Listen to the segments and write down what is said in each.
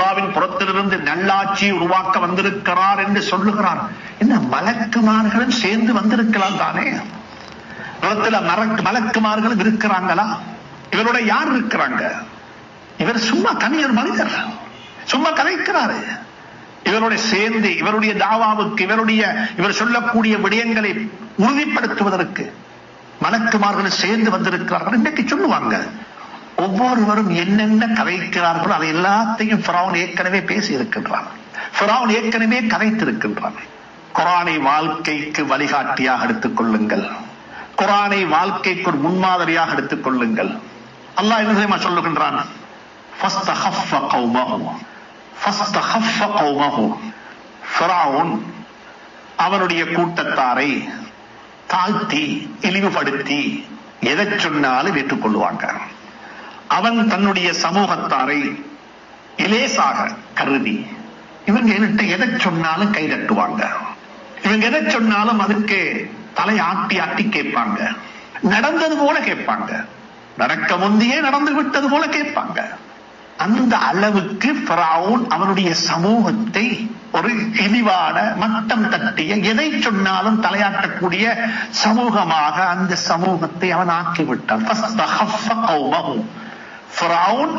அல்லாவின் புறத்திலிருந்து நல்லாட்சி உருவாக்க வந்திருக்கிறார் என்று சொல்லுகிறார். என்ன மலக்குமார்களும் சேர்ந்து வந்திருக்கலாம் தானே? உலகத்துல மலக்குமார்களும் இருக்கிறாங்களா? இவரோட யார் இருக்கிறாங்க? இவர் சும்மா தனியர் மனிதர். சும்மா கலைக்கிறாரு. இவரோட சேர்ந்து இவருடைய தாவாவுக்கு இவருடைய இவர் சொல்லக்கூடிய விடயங்களை உறுதிப்படுத்துவதற்கு மலக்குமார்கள் சேர்ந்து வந்திருக்கிறார்கள். இன்றைக்கு சொல்லுவாங்க ஒவ்வொருவரும் என்னென்ன கதைக்கிறார்களோ அதை எல்லாத்தையும் ஃபிரௌன் ஏற்கனவே பேசி இருக்கின்றான் ஃபிரௌன் ஏற்கனவே கதைத்திருக்கின்றான். குரானை வாழ்க்கைக்கு வழிகாட்டியாக எடுத்துக் கொள்ளுங்கள். குரானை வாழ்க்கைக்கு ஒரு முன்மாதிரியாக எடுத்துக் கொள்ளுங்கள். அல்லாஹ் என்ன தெரியுமா சொல்லுகின்றான்? அவனுடைய கூட்டத்தாரை தாழ்த்தி இழிவுபடுத்தி எதை சொன்னாலும் ஏற்றுக்கொள்வாங்க. அவன் தன்னுடைய சமூகத்தாரை இலேசாக கருதி இவங்க என்கிட்ட எதை சொன்னாலும் கைதட்டுவாங்க இவங்க எதை சொன்னாலும் அதுக்கு தலை ஆட்டி ஆட்டி கேட்பாங்க. நடந்தது போல கேட்பாங்க. நடக்க முந்தையே நடந்து விட்டது போல கேட்பாங்க. அந்த அளவுக்கு அவனுடைய சமூகத்தை ஒரு இழிவான மட்டம் தட்டிய எதை சொன்னாலும் தலையாட்டக்கூடிய சமூகமாக அந்த சமூகத்தை அவன் ஆக்கிவிட்டான்.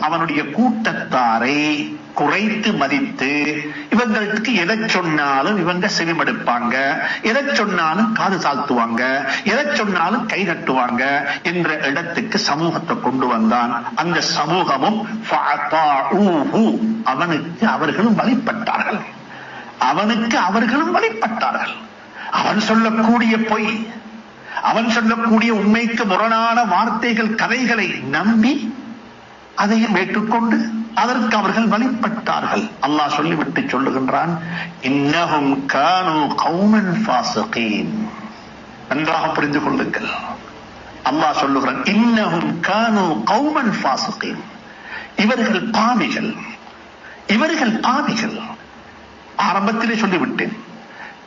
அவனுடைய கூட்டத்தாரை குறைத்து மதித்து இவங்களுக்கு எதை சொன்னாலும் இவங்க செவிமடுப்பாங்க. எதை சொன்னாலும் காது சாத்துவாங்க. எதை சொன்னாலும் கை கட்டுவாங்க என்ற இடத்துக்கு சமூகத்தை கொண்டு வந்தான். அந்த சமூகமும் அவனுக்கு அவர்களும் வழிபட்டார்கள். அவனுக்கு அவர்களும் வழிபட்டார்கள். அவன் சொல்லக்கூடிய பொய் அவன் சொல்லக்கூடிய உண்மைக்கு முரணான வார்த்தைகள் கதைகளை நம்பி அதையும் ஏற்றுக்கொண்டு அதற்கு அவர்கள் வழிபட்டார்கள். அல்லாஹ் சொல்லிவிட்டு சொல்லுகின்றான் இன்னஹும் கானு கௌமன் ஃபாசிகீன். நன்றாக புரிந்து கொள்ளுங்கள். அல்லாஹ் சொல்லுகிறான் இன்னஹும் கானு கௌமன் ஃபாசிகீன். இவர்கள் பாவிகள். இவர்கள் பாவிகள். ஆரம்பத்திலே சொல்லிவிட்டேன்.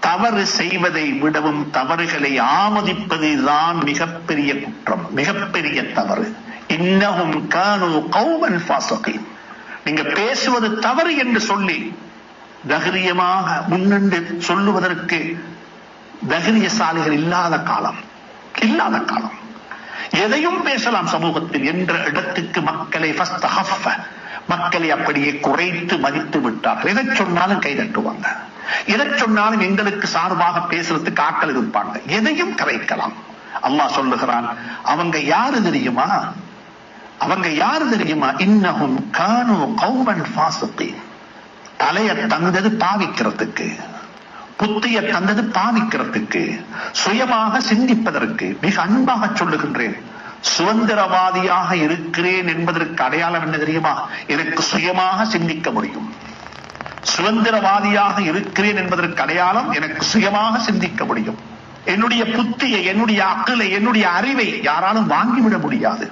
தவறு செய்வதை விடவும் தவறுகளை ஆமதிப்பதுதான் மிகப்பெரிய குற்றம் மிகப்பெரிய தவறு. இன்னகும் கானு கௌமன் ஃபாசிகீன். நீங்க பேசுவது தவறு என்று சொல்லி தைரியமாக முன்னின்று சொல்லுவதற்கு தைரியசாலிகள் இல்லாத காலம் இல்லாத காலம். எதையும் பேசலாம் சமூகத்தில் என்ற இடத்துக்கு மக்களை மக்களை அப்படியே குறைத்து மதித்து விட்டார்கள். எதை சொன்னாலும் கை தட்டுவாங்க. எதை சொன்னாலும் எங்களுக்கு சார்பாக பேசுறதுக்கு ஆட்கள் இருப்பாங்க. எதையும் கரைக்கலாம். அல்லாஹ் சொல்லுகிறான் அவங்க யாரு தெரியுமா? அவங்க யாரு தெரியுமா? இன்னகும் கானு கௌமன் ஃபாசிகீன். தலைய தந்தது பாவிக்கிறதுக்கு புத்திய தந்தது பாவிக்கிறதுக்கு சுயமாக சிந்திப்பதற்கு மிக அன்பாக சொல்லுகின்றேன். சுதந்திரவாதியாக இருக்கிறேன் என்பதற்கு அடையாளம் என்ன தெரியுமா? எனக்கு சுயமாக சிந்திக்க முடியும். சுதந்திரவாதியாக இருக்கிறேன் என்பதற்கு அடையாளம் எனக்கு சுயமாக சிந்திக்க முடியும். என்னுடைய புத்தியை என்னுடைய அக்கலை என்னுடைய அறிவை யாராலும் வாங்கிவிட முடியாது.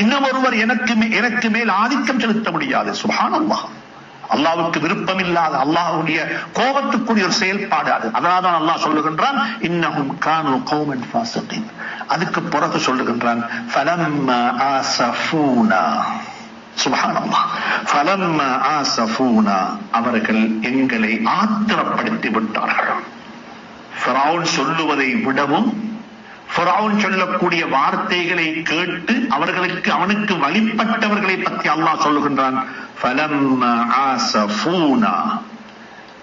இன்னும் ஒருவர் எனக்கு எனக்கு மேல் ஆதிக்கம் செலுத்த முடியாது. சுபானல்லாஹ் அல்லாவுக்கு விருப்பம் இல்லாத அல்லாஹுடைய கோபத்துக்குரிய ஒரு செயல்பாடு அது. அதனால தான் அல்லாஹ் சொல்லுகின்றான் இன்னஹும் கானு கௌமன் ஃபாசிகீன். அதுக்கு பிறகு சொல்லுகின்றான் ஃபலம்மா ஆசஃபூனா. சுபஹானல்லாஹ். ஃபலம்மா ஆசஃபூனா. அவர்கள் எங்களை ஆத்திரப்படுத்தி விட்டார்கள். சொல்லுவதை விடவும் ஃபிரௌன் சொல்லக்கூடிய வார்த்தைகளை கேட்டு அவர்களுக்கு அவனுக்கு வழிபட்டவர்களை பற்றி அல்லாஹ் சொல்லுகின்றான்.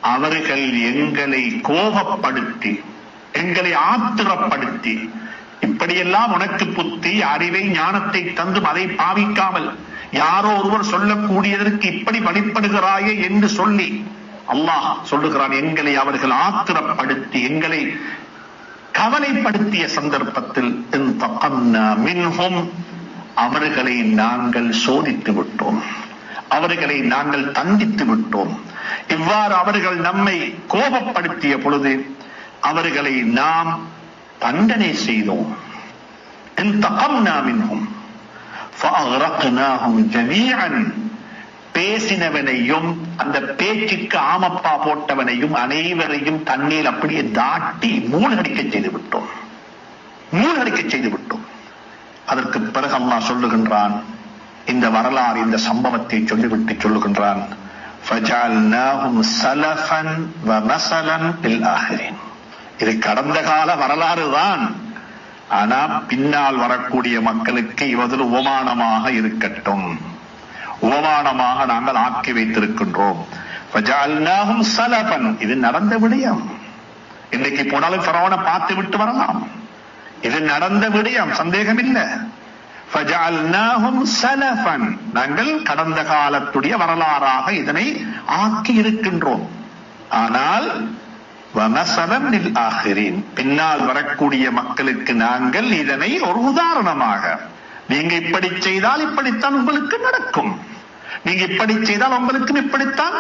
அவர்கள் எங்களை கோபப்படுத்தி எங்களை ஆத்திரப்படுத்தி இப்படியெல்லாம் உனக்கு புத்தி அறிவை ஞானத்தை தந்தும் அதை பாவிக்காமல் யாரோ ஒருவர் சொல்லக்கூடியதற்கு இப்படி வழிபடுகிறாயே என்று சொல்லி அல்லாஹ் சொல்லுகிறான் எங்களை அவர்கள் ஆத்திரப்படுத்தி எங்களை கவலைப்படுத்திய சந்தர்ப்பத்தில் இன்தகம்னா மின்ஹும் அவர்களை நாங்கள் சோதித்து விட்டோம் அவர்களை நாங்கள் தண்டித்து விட்டோம் இவ்வாறு அவர்கள் நம்மை கோபப்படுத்திய பொழுது அவர்களை நாம் தண்டனை செய்தோம் இன்தகம்னா மின்ஹும் فأغرقناهم جميعا பேசினவனையும் அந்த பேச்சுக்கு ஆமப்பா போட்டவனையும் அனைவரையும் தண்ணீர் அப்படியே தாட்டி மூழ்கடிக்க செய்து விட்டோம் மூழ்கடிக்க செய்து விட்டோம் அதற்கு பிறகு அல்லாஹ் சொல்லுகின்றான் இந்த வரலாறு இந்த சம்பவத்தை சொல்லிவிட்டு சொல்லுகின்றான் இது கடந்த கால வரலாறு தான். ஆனா பின்னால் வரக்கூடிய மக்களுக்கு இவது உபமானமாக இருக்கட்டும். உபமானமாக நாங்கள் ஆக்கி வைத்திருக்கின்றோம். சலபன். இது நடந்த விடயம். இன்னைக்கு போனாலும் பரவனை பார்த்து விட்டு வரலாம். இது நடந்த விடயம் சந்தேகம் இல்லை நாங்கள் கடந்த காலத்துடைய வரலாறாக இதனை ஆக்கி இருக்கின்றோம். ஆனால் பின்னால் வரக்கூடிய மக்களுக்கு நாங்கள் இதனை ஒரு உதாரணமாக நீங்க இப்படி செய்தால் இப்படித்தான் உங்களுக்கு நடக்கும். நீங்க இப்படி செய்தால் உங்களுக்கும் இப்படித்தான்.